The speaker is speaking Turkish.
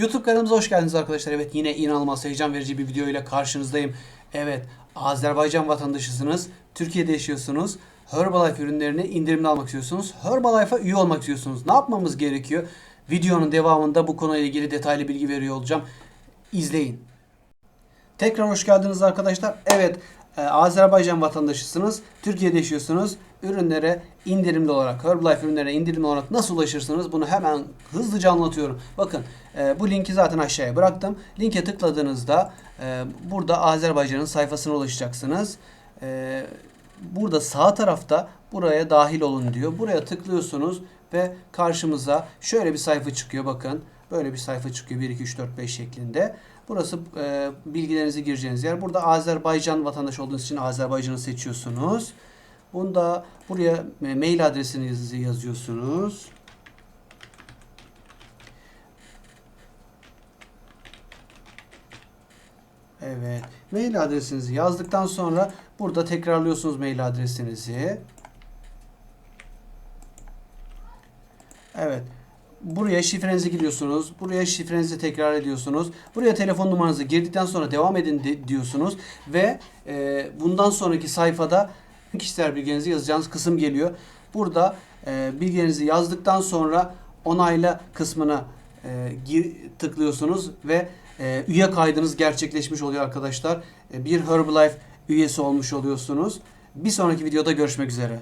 YouTube kanalımıza hoş geldiniz arkadaşlar. Evet yine inanılmaz heyecan verici bir video ile karşınızdayım. Evet Azerbaycan vatandaşısınız. Türkiye'de yaşıyorsunuz. Herbalife ürünlerini indirimli almak istiyorsunuz. Herbalife'a üye olmak istiyorsunuz. Ne yapmamız gerekiyor? Videonun devamında bu konuyla ilgili detaylı bilgi veriyor olacağım. İzleyin. Tekrar hoş geldiniz arkadaşlar. Evet, e, Azerbaycan vatandaşısınız. Türkiye'de yaşıyorsunuz. Ürünlere indirimli olarak, Herbalife ürünlere indirimli olarak nasıl ulaşırsınız? Bunu hemen hızlıca anlatıyorum. Bakın, e, bu linki zaten aşağıya bıraktım. Linke tıkladığınızda e, burada Azerbaycan'ın sayfasına ulaşacaksınız. E, burada sağ tarafta buraya dahil olun diyor. Buraya tıklıyorsunuz ve karşımıza şöyle bir sayfa çıkıyor. Bakın, böyle bir sayfa çıkıyor. 1, 2, 3, 4, 5 şeklinde. Burası e, bilgilerinizi gireceğiniz yer. Burada Azerbaycan vatandaşı olduğunuz için Azerbaycan'ı seçiyorsunuz. Bunda buraya e, mail adresinizi yazıyorsunuz. Evet. Mail adresinizi yazdıktan sonra burada tekrarlıyorsunuz mail adresinizi. Evet. Buraya şifrenizi giriyorsunuz. Buraya şifrenizi tekrar ediyorsunuz. Buraya telefon numaranızı girdikten sonra devam edin de- diyorsunuz. Ve e, bundan sonraki sayfada kişisel bilgilerinizi yazacağınız kısım geliyor. Burada e, bilgilerinizi yazdıktan sonra onayla kısmına e, gir, tıklıyorsunuz ve e, üye kaydınız gerçekleşmiş oluyor arkadaşlar. E, bir Herbalife üyesi olmuş oluyorsunuz. Bir sonraki videoda görüşmek üzere.